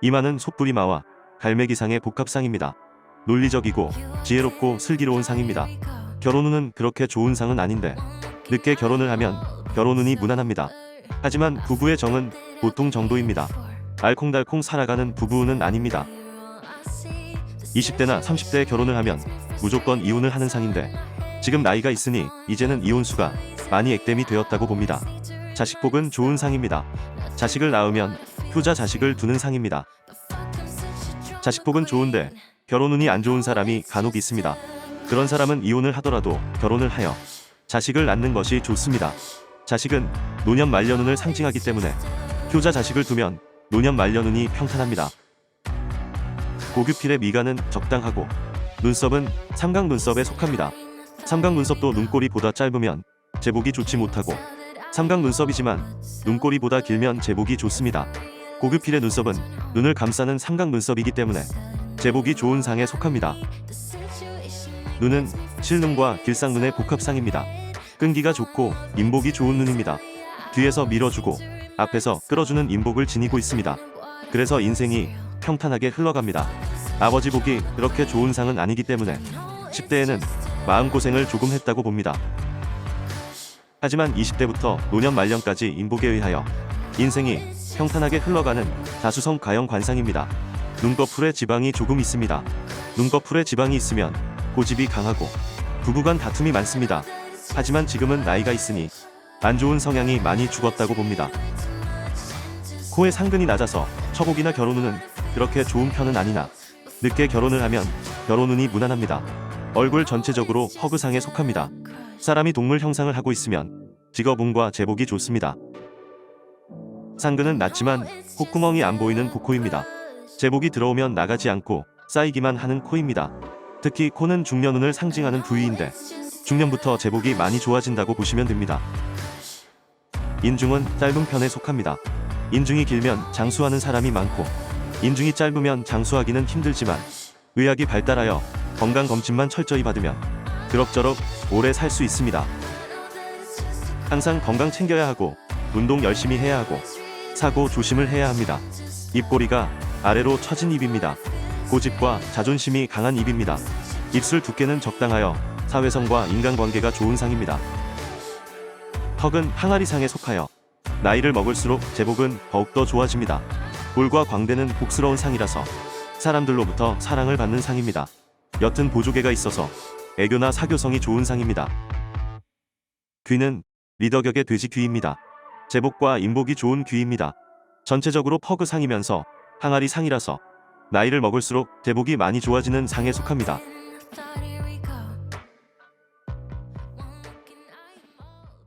이마는 속부리마와 갈매기상의 복합상입니다. 논리적이고 지혜롭고 슬기로운 상입니다. 결혼 운은 그렇게 좋은 상은 아닌데 늦게 결혼을 하면 결혼 운이 무난합니다. 하지만 부부의 정은 보통 정도입니다. 알콩달콩 살아가는 부부는 아닙니다. 20대나 30대에 결혼을 하면 무조건 이혼을 하는 상인데 지금 나이가 있으니 이제는 이혼수가 많이 액땜이 되었다고 봅니다. 자식복은 좋은 상입니다. 자식을 낳으면 효자 자식을 두는 상입니다. 자식복은 좋은데 결혼 운이 안 좋은 사람이 간혹 있습니다. 그런 사람은 이혼을 하더라도 결혼을 하여 자식을 낳는 것이 좋습니다. 자식은 노년 말년운을 상징하기 때문에 효자 자식을 두면 노년 말년운이 평탄합니다. 고규필의 미간은 적당하고 눈썹은 삼각 눈썹에 속합니다. 삼각 눈썹도 눈꼬리보다 짧으면 제복이 좋지 못하고 삼각 눈썹이지만 눈꼬리보다 길면 제복이 좋습니다. 고규필의 눈썹은 눈을 감싸는 삼각 눈썹이기 때문에 제복이 좋은 상에 속합니다. 눈은 실눈과 길상눈의 복합상입니다. 끈기가 좋고 인복이 좋은 눈입니다. 뒤에서 밀어주고 앞에서 끌어주는 인복을 지니고 있습니다. 그래서 인생이 평탄하게 흘러갑니다. 아버지 복이 그렇게 좋은 상은 아니기 때문에 10대에는 마음고생을 조금 했다고 봅니다. 하지만 20대부터 노년 말년까지 인복에 의하여 인생이 평탄하게 흘러가는 다수성 가형 관상입니다. 눈꺼풀에 지방이 조금 있습니다. 눈꺼풀에 지방이 있으면 고집이 강하고 부부간 다툼이 많습니다. 하지만 지금은 나이가 있으니 안 좋은 성향이 많이 죽었다고 봅니다. 코에 상근이 낮아서 처복이나 결혼 운은 그렇게 좋은 편은 아니나 늦게 결혼을 하면 결혼 운이 무난합니다. 얼굴 전체적으로 허그상에 속합니다. 사람이 동물 형상을 하고 있으면 직업운과 제복이 좋습니다. 상근은 낮지만 콧구멍이 안 보이는 복코입니다. 제복이 들어오면 나가지 않고 쌓이기만 하는 코입니다. 특히 코는 중년운을 상징하는 부위인데 중년부터 제복이 많이 좋아진다고 보시면 됩니다. 인중은 짧은 편에 속합니다. 인중이 길면 장수하는 사람이 많고 인중이 짧으면 장수하기는 힘들지만 의학이 발달하여 건강 검진만 철저히 받으면 그럭저럭 오래 살 수 있습니다. 항상 건강 챙겨야 하고 운동 열심히 해야 하고 사고 조심을 해야 합니다. 입꼬리가 아래로 처진 입입니다. 고집과 자존심이 강한 입입니다. 입술 두께는 적당하여 사회성과 인간관계가 좋은 상입니다. 턱은 항아리상에 속하여 나이를 먹을수록 제복은 더욱더 좋아집니다. 볼과 광대는 복스러운 상이라서 사람들로부터 사랑을 받는 상입니다. 옅은 보조개가 있어서 애교나 사교성이 좋은 상입니다. 귀는 리더격의 돼지 귀입니다. 제복과 인복이 좋은 귀입니다. 전체적으로 퍼그 상이면서 항아리 상이라서 나이를 먹을수록 제복이 많이 좋아지는 상에 속합니다.